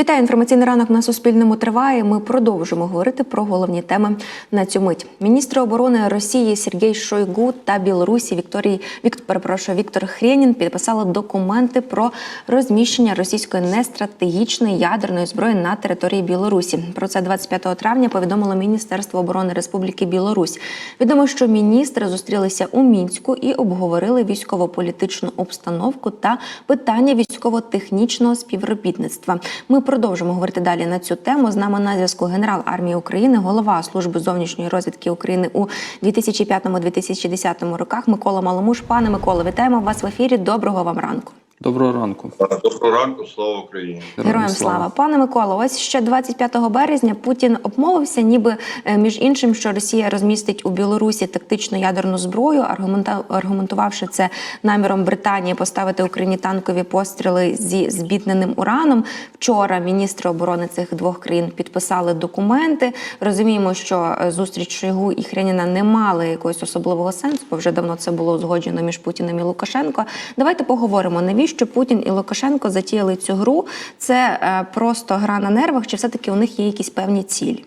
Вітаю інформаційний ранок на Суспільному триває. Ми продовжимо говорити про головні теми на цю мить. Міністри оборони Росії Сергій Шойгу та Білорусі Вікторії Віктор перепрошую, Віктор Хренін підписали документи про розміщення російської нестратегічної ядерної зброї на території Білорусі. Про це 25 травня повідомило Міністерство оборони Республіки Білорусь. Відомо, що міністри зустрілися у мінську і обговорили військово-політичну обстановку та питання військово-технічного співробітництва. Ми продовжимо говорити далі на цю тему. З нами на зв'язку генерал армії України, голова служби зовнішньої розвідки України у 2005-2010 роках. Микола Маломуш. Пане Микола, вітаємо вас в ефірі. Доброго вам ранку. Доброго ранку. Доброго ранку, слава Україні. Героям слава. пане Микола. Ось ще 25 березня Путін обмовився, ніби е, між іншим, що Росія розмістить у Білорусі тактичну ядерну зброю, аргументувавши це наміром Британії поставити Україні танкові постріли зі збітненим ураном. Вчора міністри оборони цих двох країн підписали документи. Розуміємо, що е, зустріч Шойгу і Хреніна не мали якогось особливого сенсу, бо вже давно це було узгоджено між Путіним і Лукашенко. Давайте поговоримо, навіщо Путін і Лукашенко затіяли цю гру. Це е, просто гра на нервах, чи все-таки у них є якісь певні цілі?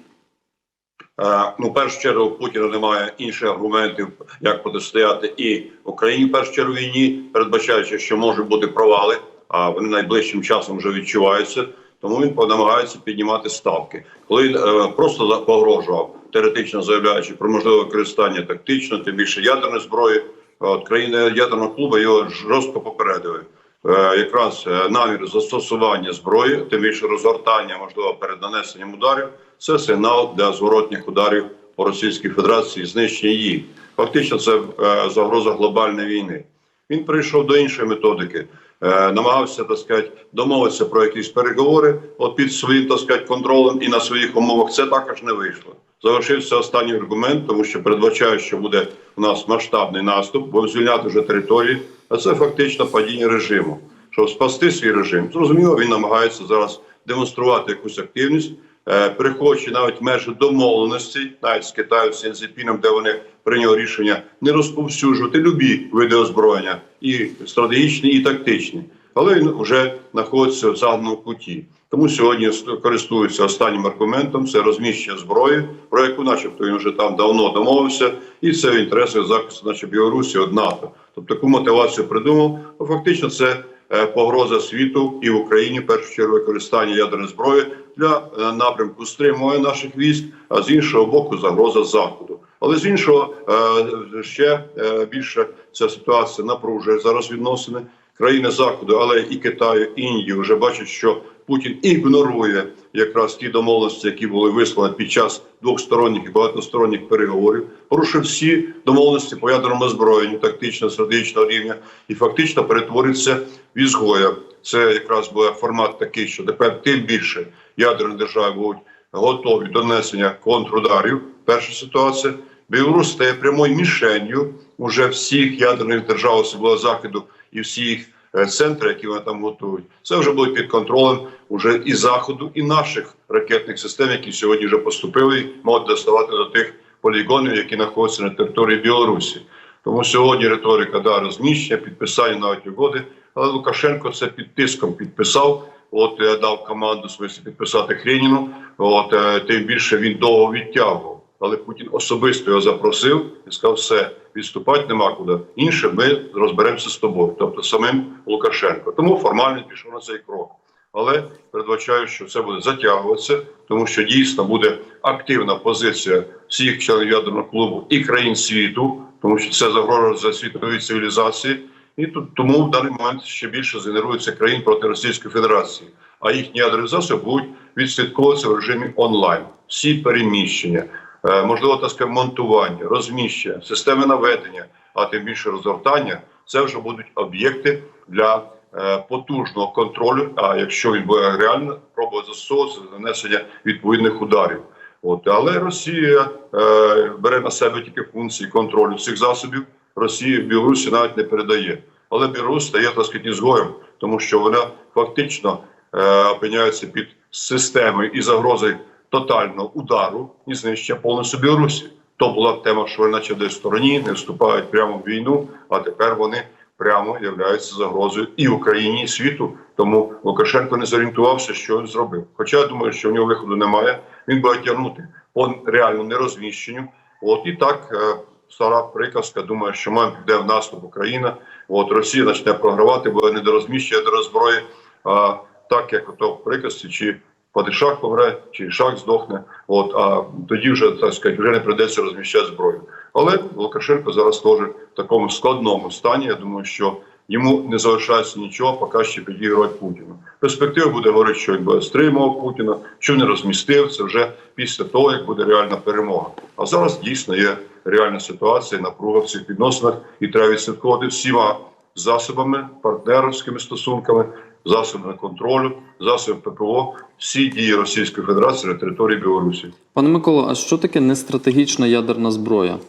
Е, Ну, в першу чергу, Путіна немає інших аргументів, як протистояти і Україні в першу чергу війні, передбачаючи, що можуть бути провали, а вони найближчим часом вже відчуваються. Тому він намагається піднімати ставки. Коли е, просто погрожував, теоретично заявляючи про можливе використання тактично, тим більше ядерної зброї, от країни ядерного клубу його жорстко попередили. Е, якраз е, намір застосування зброї, тим більше розгортання, можливо, перед нанесенням ударів, це сигнал для зворотніх ударів по Російській Федерації, знищення її. Фактично, це е, загроза глобальної війни. Він прийшов до іншої методики, намагався так сказати, домовитися про якісь переговори от під своїм так сказати, контролем і на своїх умовах. Це також не вийшло. Завершився останній аргумент, тому що передбачає, що буде у нас масштабний наступ, бо звільняти вже території, а це фактично падіння режиму. Щоб спасти свій режим, зрозуміло, він намагається зараз демонструвати якусь активність, е, переходячи навіть межі домовленості, навіть з Китаю, з Сінзепіном, де вони прийняли рішення не розповсюджувати любі види озброєння, і стратегічні, і тактичні. Але він вже знаходиться в загнаному куті. Тому сьогодні користується останнім аргументом це розміщення зброї, про яку, начебто, він вже там давно домовився, і це в інтересах захисту, наче Білорусі від НАТО. Тобто таку мотивацію придумав. Ну, фактично, це е, погроза світу і в Україні в першу чергу використання ядерної зброї для е, напрямку стримування наших військ, а з іншого боку, загроза заходу. Але з іншого е, ще е, більше ця ситуація напружує зараз відносини країни заходу, але і Китаю, і Індії вже бачать, що Путін ігнорує якраз ті домовленості, які були висловлені під час двосторонніх і багатосторонніх переговорів, порушив всі домовленості по ядерному озброєнню, тактично стратегічного рівня, і фактично перетвориться в ізгоя. Це якраз буде формат такий, що тепер тим більше ядерні держави будуть готові до несення контрударів. Перша ситуація. Білорусь стає прямою мішенью уже всіх ядерних держав, особливо заходу, і всіх е, центрів, які вони там готують. Це вже буде під контролем уже і заходу, і наших ракетних систем, які сьогодні вже поступили, і можуть доставати до тих полігонів, які знаходяться на території Білорусі. Тому сьогодні риторика да розміщення, підписання навіть угоди. Але Лукашенко це під тиском підписав. От я дав команду свою підписати Хреніну. От е, тим більше він довго відтягував. Але Путін особисто його запросив і сказав, все, відступати нема куди. Інше ми розберемося з тобою, тобто самим Лукашенко. Тому формально пішов на цей крок. Але передбачаю, що це буде затягуватися, тому що дійсно буде активна позиція всіх членів ядерного клубу і країн світу, тому що це загрожує світовій цивілізації. І тут тому в даний момент ще більше згенерується країн проти Російської Федерації, а їхні ядерні засоби будуть відслідковуватися в режимі онлайн. Всі переміщення, е, можливо, так сказати, монтування, розміщення, системи наведення, а тим більше розгортання це вже будуть об'єкти для е, потужного контролю. А якщо він буде реально пробувати застосовуватися нанесення відповідних ударів. От але Росія е, бере на себе тільки функції контролю цих засобів. Росія Білорусі навіть не передає. Але Білорусь стає так сказати, ізгоєм, тому що вона фактично е, опиняється під системою і загрозою тотального удару і знищення повністю Білорусі. То була тема, що вони наче десь в стороні, не вступають прямо в війну, а тепер вони прямо являються загрозою і Україні, і світу. Тому Лукашенко не зорієнтувався, що він зробив. Хоча я думаю, що в нього виходу немає. Він буде тягнути по реальному нерозміщенню. От і так е, стара приказка. Думаю, що мам піде в наступ Україна. От Росія почне програвати, бо не дорозміщує до розброї. А так як ото в приказці, чи Падишах помре, чи Шах здохне. От а тоді вже так сказати, вже не прийдеться розміщати зброю. Але Лукашенко зараз теж в такому складному стані. Я думаю, що йому не залишається нічого, поки ще підігрувати Путіну. Перспектива буде говорити, що він буде стримував Путіна, що не розмістив. Це вже після того, як буде реальна перемога. А зараз дійсно є реальна ситуація, напруга в цих відносинах, і треба відслідковувати всіма засобами, партнерськими стосунками, засобами контролю, засобами ППО, всі дії Російської Федерації на території Білорусі. Пане Миколо, а що таке нестратегічна ядерна зброя?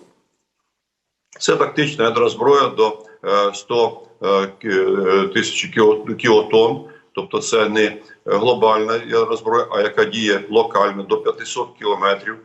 Це тактична ядерна зброя до е, 100 е, е, кілотон. Тобто це не глобальна зброя, а яка діє локально до 500 кілометрів.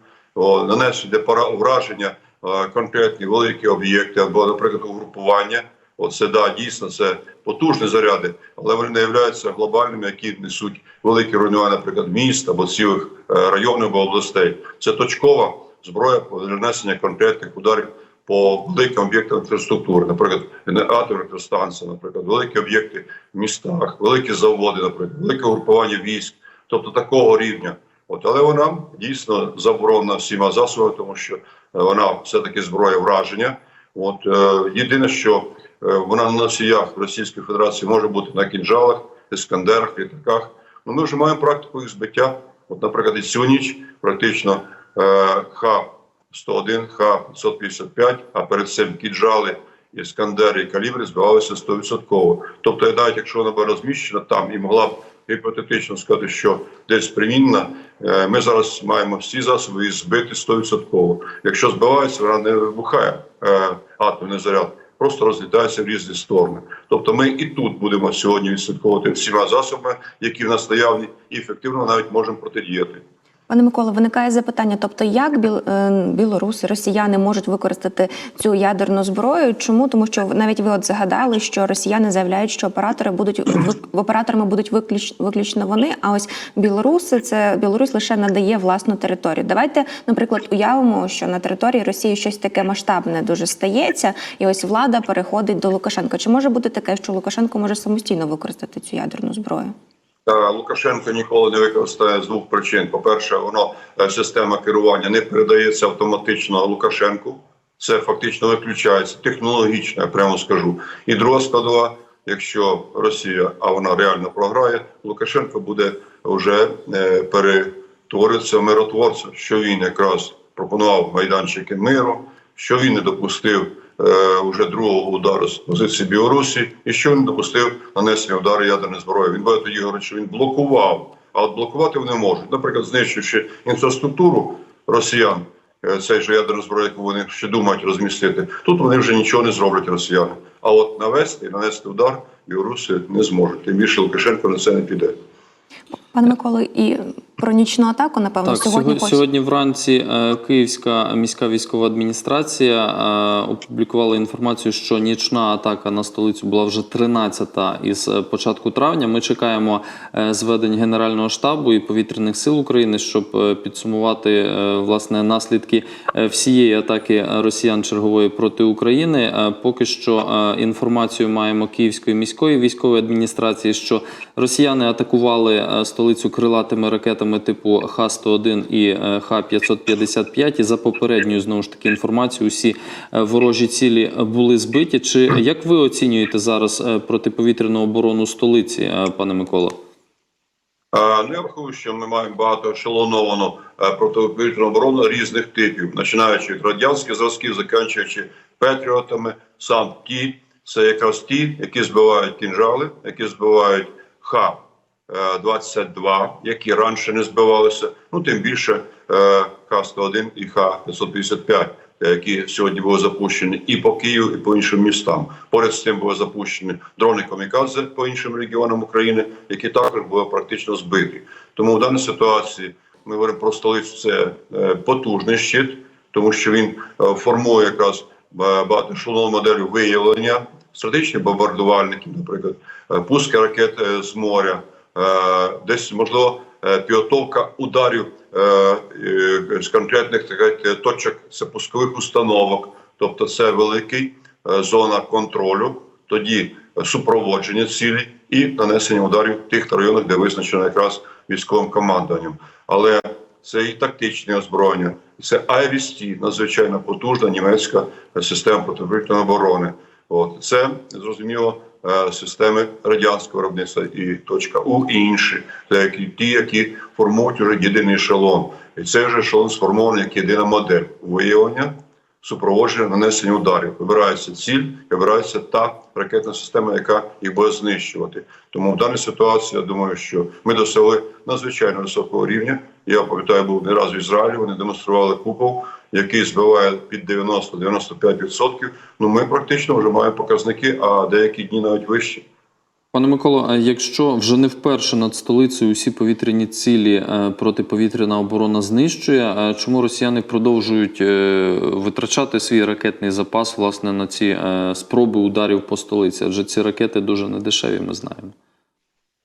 Нанесення де пора враження е, конкретні великі об'єкти або, наприклад, угрупування. Оце да, дійсно це потужні заряди, але вони не являються глобальними, які несуть великі руйнування, наприклад, міст або цілих районів або областей. Це точкова зброя для нанесення конкретних ударів по великим об'єктам інфраструктури, наприклад, атомна наприклад, великі об'єкти в містах, великі заводи, наприклад, велике групування військ, тобто такого рівня. От, але вона дійсно заборонена всіма засобами, тому що е, вона все-таки зброя враження. От е, єдине, що е, вона на носіях Російської Федерації може бути на кінжалах, іскандерах, літаках. Ну ми вже маємо практику їх збиття. От, наприклад, і цю ніч практично е, Х-101, Х-555, а перед цим кінжали, іскандери і калібри збивалися 100%. Тобто, навіть якщо вона була розміщена там і могла б гіпотетично сказати, що десь примінна, е, ми зараз маємо всі засоби її збити 100%. Якщо збивається, вона не вибухає е, атомний заряд, просто розлітається в різні сторони. Тобто, ми і тут будемо сьогодні відслідковувати всіма засобами, які в нас наявні, і ефективно навіть можемо протидіяти. Пане Миколо, виникає запитання: тобто, як біл, е, білоруси, росіяни можуть використати цю ядерну зброю? Чому? Тому що навіть ви от згадали, що росіяни заявляють, що оператори будуть операторами будуть виключ, виключно вони. А ось білоруси це Білорусь лише надає власну територію. Давайте, наприклад, уявимо, що на території Росії щось таке масштабне дуже стається, і ось влада переходить до Лукашенка. Чи може бути таке, що Лукашенко може самостійно використати цю ядерну зброю? Лукашенко ніколи не використає з двох причин. По-перше, воно е, система керування не передається автоматично Лукашенку. Це фактично виключається технологічно, я прямо скажу. І друга складова, якщо Росія, а вона реально програє, Лукашенко буде вже е, перетворитися в миротворця, що він якраз пропонував майданчики миру, що він не допустив е, уже другого удару з позиції Білорусі, і що він допустив нанесення удару ядерної зброї. Він буде тоді говорити, що він блокував, а от блокувати вони можуть. Наприклад, знищивши інфраструктуру росіян, е, цей же ядерну зброю, яку вони ще думають розмістити. Тут вони вже нічого не зроблять росіяни. А от навести і нанести удар білоруси не зможуть. Тим більше Лукашенко на це не піде. Пане Миколо, і про нічну атаку, напевно, Так, сьогодні сьогодні, сьогодні вранці е, Київська міська військова адміністрація е, опублікувала інформацію, що нічна атака на столицю була вже 13-та із е, початку травня. Ми чекаємо е, зведень Генерального штабу і повітряних сил України, щоб е, підсумувати е, власне наслідки всієї атаки росіян чергової проти України. Е, Поки що е, інформацію маємо Київської міської військової адміністрації, що росіяни атакували столицю крилатими ракетами типу Х-101 і е, Х-555. І за попередньою знову ж таки інформацією, усі е, ворожі цілі були збиті. Чи як ви оцінюєте зараз е, протиповітряну оборону столиці, пане Микола? А, Ну, що ми маємо багато ешелоновану протиповітряну оборону різних типів, починаючи від радянських зразків, закінчуючи патріотами. Сам ті, це якраз ті, які збивають кінжали, які збивають Х-22, які раніше не збивалися. Ну тим більше е, Х-101 і Х-555, е, які сьогодні були запущені і по Києву, і по іншим містам. Поряд з тим були запущені дрони Камікадзе по іншим регіонам України, які також були практично збиті. Тому в даній ситуації ми говоримо про столицю. Це е, потужний щит, тому що він е, формує якраз е, багатошоловну модель виявлення стратегічні бомбардувальники, наприклад, е, пуски ракет е, з моря, е, десь можливо е, підготовка ударів е, е, з конкретних так точок це пускових установок, тобто це великий е, зона контролю, тоді е, супроводження цілі і нанесення ударів в тих районах, де визначено якраз військовим командуванням. Але це і тактичне озброєння, це Айрісті, надзвичайно потужна німецька система протиповітряної оборони. От це зрозуміло е, системи радянського виробництва і точка У і інші, які ті, які формують уже єдиний ешелон. І цей вже ешелон сформований як єдина модель виявлення, супроводження, нанесення ударів. Вибирається ціль, вибирається та ракетна система, яка їх буде знищувати. Тому в даній ситуації я думаю, що ми досягли надзвичайно високого рівня. Я пам'ятаю, був не раз в Ізраїлі. Вони демонстрували купол, який збиває під 90-95%. Ну ми практично вже маємо показники, а деякі дні навіть вищі. Пане Миколо, а якщо вже не вперше над столицею усі повітряні цілі е, протиповітряна оборона знищує, е, чому росіяни продовжують е, витрачати свій ракетний запас власне на ці е, спроби ударів по столиці? Адже ці ракети дуже недешеві, ми знаємо.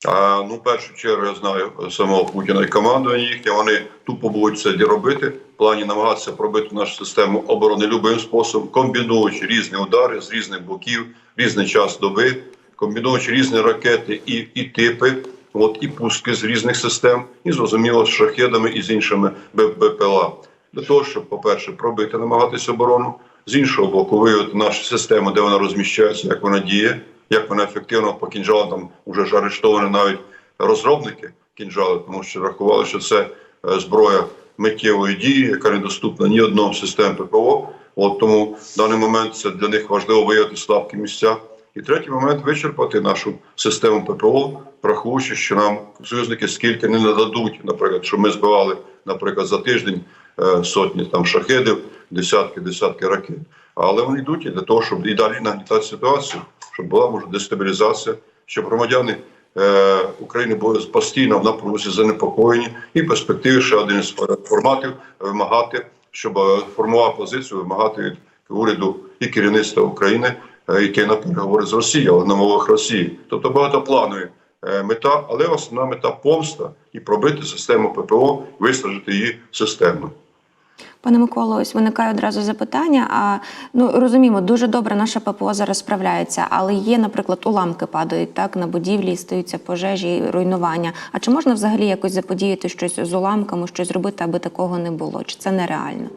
А, ну, в першу чергу я знаю самого Путіна і командування їхнє. Вони тупо будуть це робити. В плані намагатися пробити нашу систему оборони любим способом, комбінуючи різні удари з різних боків, різний час доби, комбінуючи різні ракети і, і типи, от і пуски з різних систем, і зрозуміло з шахедами і з іншими БПЛА. Для того, щоб, по-перше, пробити, намагатися оборону, з іншого боку, виявити нашу систему, де вона розміщається, як вона діє, як вона ефективно по кінжалам там вже ж арештовані навіть розробники кінжали, тому що рахували, що це е, зброя миттєвої дії, яка недоступна ні одному системі ППО. От тому в даний момент це для них важливо виявити слабкі місця. І третій момент вичерпати нашу систему ППО, враховуючи, що нам союзники скільки не нададуть, наприклад, що ми збивали, наприклад, за тиждень е, сотні там шахедів, десятки, десятки ракет. Але вони йдуть для того, щоб і далі нагнітати ситуацію, щоб була може дестабілізація, щоб громадяни е, України були постійно в напрузі занепокоєні, і в перспективі ще один із форматів вимагати, щоб е, формував позицію, вимагати від уряду і керівництва України, е, яке на переговори з Росією, але на мовах Росії. Тобто багатопланові е, мета, але основна мета помста і пробити систему ППО, вистражити її системно. Пане Миколо, ось виникає одразу запитання. А ну розуміємо, дуже добре наша ППО зараз справляється, але є, наприклад, уламки падають так на будівлі, стаються пожежі, руйнування. А чи можна взагалі якось заподіяти щось з уламками, щось зробити, аби такого не було? Чи це нереально?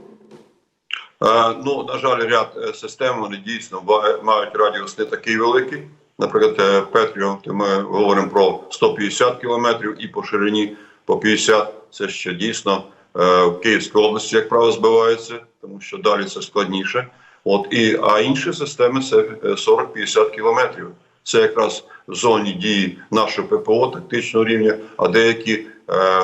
Е, Ну, на жаль, ряд е, систем вони дійсно мають радіус не такий великий. Наприклад, е, Петріот, ми говоримо про 150 кілометрів і по ширині по 50. Це ще дійсно е, в Київській області, як правило, збивається, тому що далі це складніше. От і а інші системи це е, 40-50 кілометрів. Це якраз в зоні дії нашого ППО тактичного рівня, а деякі е,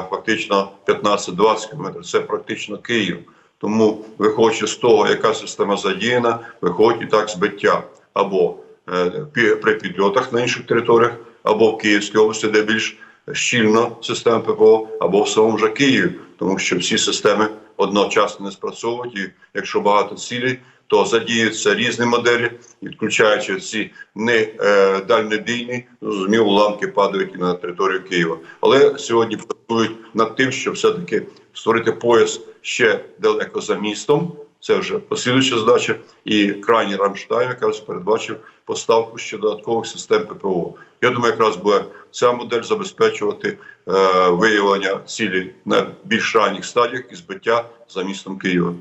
фактично 15-20 кілометрів. Це практично Київ. Тому, виходячи з того, яка система задіяна, виходить і так збиття або е, при підльотах на інших територіях, або в Київській області, де більш щільно система ППО, або в самому же Києві, тому що всі системи одночасно не спрацьовують. І якщо багато цілей, то задіються різні моделі, і включаючи ці не е, дальнобійні, зрозуміло, уламки падають і на територію Києва. Але сьогодні працюють над тим, щоб все-таки створити пояс ще далеко за містом. Це вже послідуюча задача. І крайній Рамштайн якраз передбачив поставку ще додаткових систем ППО. Я думаю, якраз буде ця модель забезпечувати е, виявлення цілі на більш ранніх стадіях і збиття за містом Києва.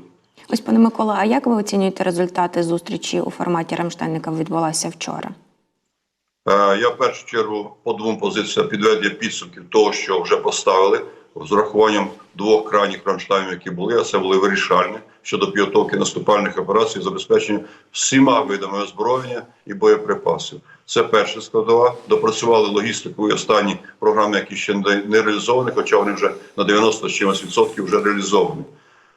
Ось, пане Микола, а як ви оцінюєте результати зустрічі у форматі Рамштайн, яка відбулася вчора? Е, Я в першу чергу по двом позиціям підведення підсумків того, що вже поставили з урахуванням двох крайніх Рамштайнів, які були, а це були вирішальні щодо підготовки наступальних операцій, забезпечення всіма видами озброєння і боєприпасів. Це перша складова. Допрацювали логістику і останні програми, які ще не реалізовані, хоча вони вже на 90 з чимось відсотків вже реалізовані.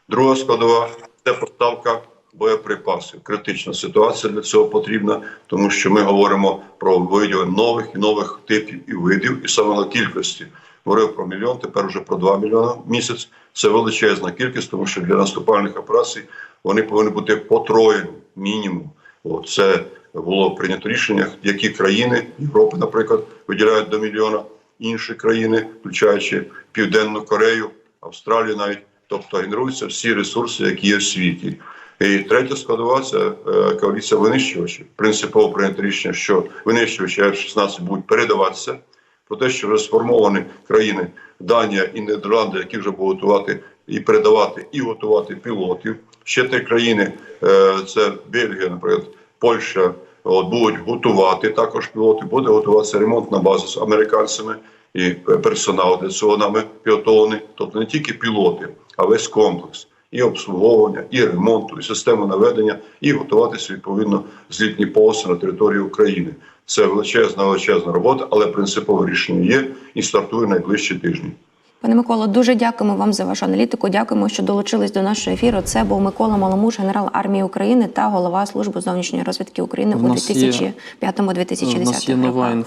Друга складова це поставка боєприпасів. Критична ситуація для цього потрібна, тому що ми говоримо про виділення нових і нових типів і видів, і саме на кількості. Говорив про мільйон, тепер вже про 2 мільйони в місяць. Це величезна кількість, тому що для наступальних операцій вони повинні бути потроєні мінімум. От, це було прийнято рішення, які країни Європи, наприклад, виділяють до мільйона, інші країни, включаючи Південну Корею, Австралію, навіть тобто генеруються всі ресурси, які є в світі. І третя складова це коаліція винищувачів. Принципово прийнято рішення, що винищувачі F-16 будуть передаватися. Про те, що вже сформовані країни Данія і Нідерланди, які вже будуть готувати і передавати, і готувати пілотів. Ще три країни е, це Бельгія, наприклад, Польща. От будуть готувати також пілоти. Буде готуватися ремонтна база з американцями і персонал для цього нами підготовлений. Тобто не тільки пілоти, а весь комплекс і обслуговування, і ремонту, і систему наведення, і готуватися відповідно злітні полоси на території України. Це величезна, величезна робота, але принципове рішення є і стартує найближчі тижні. Пане Миколо, дуже дякуємо вам за вашу аналітику. Дякуємо, що долучились до нашого ефіру. Це був Микола Маломуш, генерал армії України та голова служби зовнішньої розвідки України В у нас є- 2005-2010 У нас є роках. інформація.